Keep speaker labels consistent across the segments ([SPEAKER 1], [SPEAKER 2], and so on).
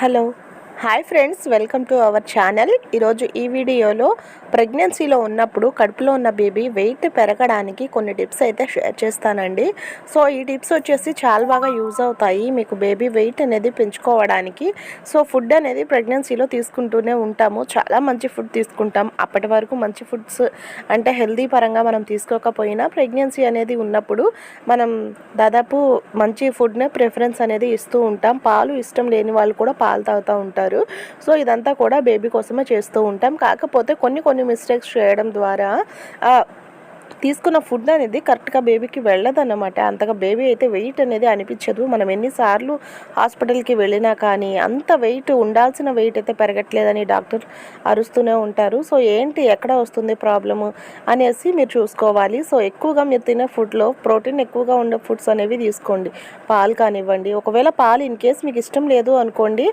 [SPEAKER 1] Hello hi friends welcome to our channel. ఈరోజు ఈ వీడియోలో ప్రెగ్నెన్సీలో ఉన్నప్పుడు కడుపులో ఉన్న బేబీ వెయిట్ పెరగడానికి కొన్ని టిప్స్ అయితే షేర్ చేస్తానండి. సో ఈ టిప్స్ వచ్చేసి చాలా బాగా యూజ్ అవుతాయి. మీకు బేబీ వెయిట్ అనేది పెంచుకోవడానికి. సో ఫుడ్ అనేది ప్రెగ్నెన్సీలో తీసుకుంటూనే ఉంటాము. చాలా మంచి ఫుడ్ తీసుకుంటాం. అప్పటి వరకు మంచి ఫుడ్స్ అంటే హెల్దీ పరంగా మనం తీసుకోకపోయినా ప్రెగ్నెన్సీ అనేది ఉన్నప్పుడు మనం దాదాపు మంచి ఫుడ్నే ప్రిఫరెన్స్ అనేది ఇస్తూ ఉంటాం. పాలు ఇష్టం లేని వాళ్ళు కూడా పాలు తాగుతూ ఉంటారు. సో ఇదంతా కూడా బేబీ కోసమే చేస్తూ ఉంటాం. కాకపోతే కొన్ని కొన్ని మిస్టేక్స్ చేయడం ద్వారా తీసుకున్న ఫుడ్ అనేది కరెక్ట్గా బేబీకి వెళ్ళదన్నమాట. అంతగా బేబీ అయితే వెయిట్ అనేది అనిపించదు. మనం ఎన్నిసార్లు హాస్పిటల్కి వెళ్ళినా కానీ అంత వెయిట్ ఉండాల్సిన వెయిట్ అయితే పెరగట్లేదని డాక్టర్ అరుస్తూనే ఉంటారు. సో ఏంటి ఎక్కడ వస్తుంది ప్రాబ్లము అనేసి మీరు చూసుకోవాలి. సో ఎక్కువగా మీరు తినే ఫుడ్లో ప్రోటీన్ ఎక్కువగా ఉండే ఫుడ్స్ అనేవి తీసుకోండి. పాలు కానివ్వండి. ఒకవేళ పాలు ఇన్ కేస్ మీకు ఇష్టం లేదు అనుకోండి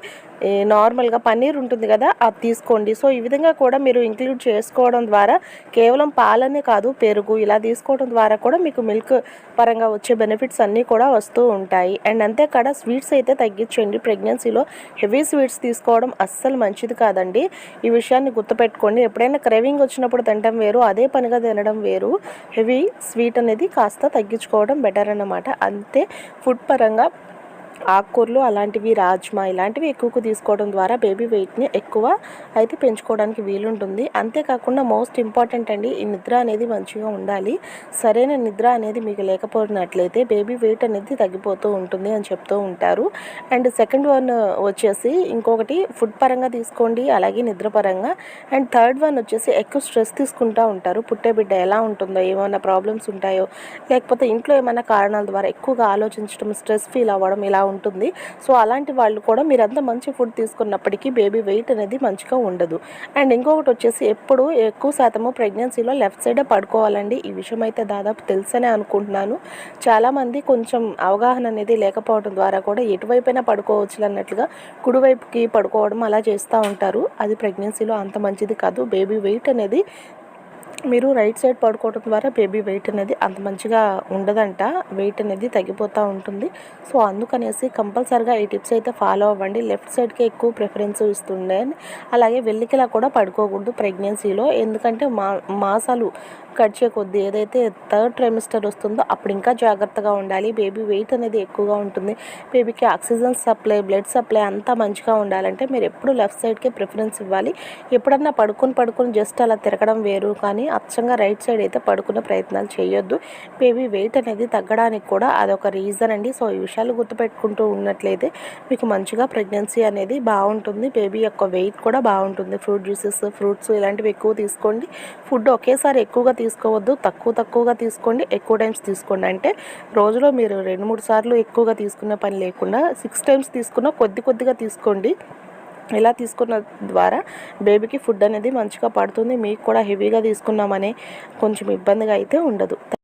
[SPEAKER 1] నార్మల్గా పన్నీర్ ఉంటుంది కదా అది తీసుకోండి. సో ఈ విధంగా కూడా మీరు ఇంక్లూడ్ చేసుకోవడం ద్వారా కేవలం పాలనే కాదు పెరుగు ఇలా తీసుకోవడం ద్వారా కూడా మీకు మిల్క్ పరంగా వచ్చే బెనిఫిట్స్ అన్నీ కూడా వస్తూ ఉంటాయి. అండ్ అంతేకాడ స్వీట్స్ అయితే తగ్గించండి. ప్రెగ్నెన్సీలో హెవీ స్వీట్స్ తీసుకోవడం అస్సలు మంచిది కాదండి. ఈ విషయాన్ని గుర్తుపెట్టుకోండి. ఎప్పుడైనా క్రేవింగ్ వచ్చినప్పుడు తినడం వేరు అదే పనిగా తినడం వేరు. హెవీ స్వీట్ అనేది కాస్త తగ్గించుకోవడం బెటర్ అన్నమాట. అంతే ఫుడ్ పరంగా ఆకుకూరలు అలాంటివి రాజ్మా ఇలాంటివి ఎక్కువ తీసుకోవడం ద్వారా బేబీ వెయిట్ని ఎక్కువ అయితే పెంచుకోవడానికి వీలుంటుంది. అంతేకాకుండా మోస్ట్ ఇంపార్టెంట్ అండి ఈ నిద్ర అనేది మంచిగా ఉండాలి. సరైన నిద్ర అనేది మీకు లేకపోయినట్లయితే బేబీ వెయిట్ అనేది తగ్గిపోతూ ఉంటుంది అని చెప్తూ ఉంటారు. అండ్ సెకండ్ వన్ వచ్చేసి ఇంకొకటి ఫుడ్ పరంగా తీసుకోండి అలాగే నిద్ర పరంగా. అండ్ థర్డ్ వన్ వచ్చేసి ఎక్కువ స్ట్రెస్ తీసుకుంటూ ఉంటారు. పుట్టే బిడ్డ ఎలా ఉంటుందో ఏమైనా ప్రాబ్లమ్స్ ఉంటాయో లేకపోతే ఇంట్లో ఏమైనా కారణాల ద్వారా ఎక్కువగా ఆలోచించడం స్ట్రెస్ ఫీల్ అవ్వడం ఇలా ఉంటుంది. సో అలాంటి వాళ్ళు కూడా మీరంతా మంచి ఫుడ్ తీసుకున్నప్పటికీ బేబీ వెయిట్ అనేది మంచిగా ఉండదు. అండ్ ఇంకొకటి వచ్చేసి ఎప్పుడు ఎక్కువ శాతము ప్రెగ్నెన్సీలో లెఫ్ట్ సైడే పడుకోవాలండి. ఈ విషయం అయితే దాదాపు తెలుసనే అనుకుంటున్నాను. చాలామంది కొంచెం అవగాహన అనేది లేకపోవడం ద్వారా కూడా ఎటువైపైనా పడుకోవచ్చు అన్నట్లుగా కుడివైపుకి పడుకోవడం అలా చేస్తూ ఉంటారు. అది ప్రెగ్నెన్సీలో అంత మంచిది కాదు. బేబీ వెయిట్ అనేది మీరు రైట్ సైడ్ పడుకోవడం ద్వారా బేబీ వెయిట్ అనేది అంత మంచిగా ఉండదంట. వెయిట్ అనేది తగ్గిపోతూ ఉంటుంది. సో అందుకనేసి కంపల్సరిగా ఈ టిప్స్ అయితే ఫాలో అవ్వండి. లెఫ్ట్ సైడ్కి ఎక్కువ ప్రిఫరెన్స్ ఇస్తుండే అలాగే వెల్లికిలా కూడా పడుకోకూడదు ప్రెగ్నెన్సీలో. ఎందుకంటే మా మాసాలు గడిచే కొద్దీ. ఏదైతే థర్డ్ ట్రైమిస్టర్ వస్తుందో అప్పుడు ఇంకా జాగ్రత్తగా ఉండాలి. బేబీ వెయిట్ అనేది ఎక్కువగా ఉంటుంది. బేబీకి ఆక్సిజన్ సప్లై బ్లడ్ సప్లై అంతా మంచిగా ఉండాలంటే మీరు ఎప్పుడు లెఫ్ట్ సైడ్కే ప్రిఫరెన్స్ ఇవ్వాలి. ఎప్పుడన్నా పడుకొని పడుకొని జస్ట్ అలా తిరగడం వేరు కానీ అచ్చంగా రైట్ సైడ్ అయితే పడుకునే ప్రయత్నాలు చేయొద్దు. బేబీ వెయిట్ అనేది తగ్గడానికి కూడా అదొక రీజన్ అండి. సో ఈ విషయాలు గుర్తుపెట్టుకుంటూ ఉన్నట్లయితే మీకు మంచిగా ప్రెగ్నెన్సీ అనేది బాగుంటుంది. బేబీ యొక్క వెయిట్ కూడా బాగుంటుంది. ఫ్రూట్ జ్యూసెస్ ఫ్రూట్స్ ఇలాంటివి ఎక్కువ తీసుకోండి. ఫుడ్ ఒకేసారి ఎక్కువగా తీసుకోవద్దు. తక్కువ తక్కువగా తీసుకోండి. ఎక్కువ టైమ్స్ తీసుకోండి. అంటే రోజులో మీరు రెండు మూడు సార్లు ఎక్కువగా తీసుకునే పని లేకుండా సిక్స్ టైమ్స్ తీసుకున్న కొద్ది కొద్దిగా తీసుకోండి. ఇలా తీసుకున్న ద్వారా బేబీకి ఫుడ్ అనేది మంచిగా పడుతుంది. మీకు కూడా హెవీగా తీసుకున్నామనే కొంచెం ఇబ్బందిగా అయితే ఉండదు.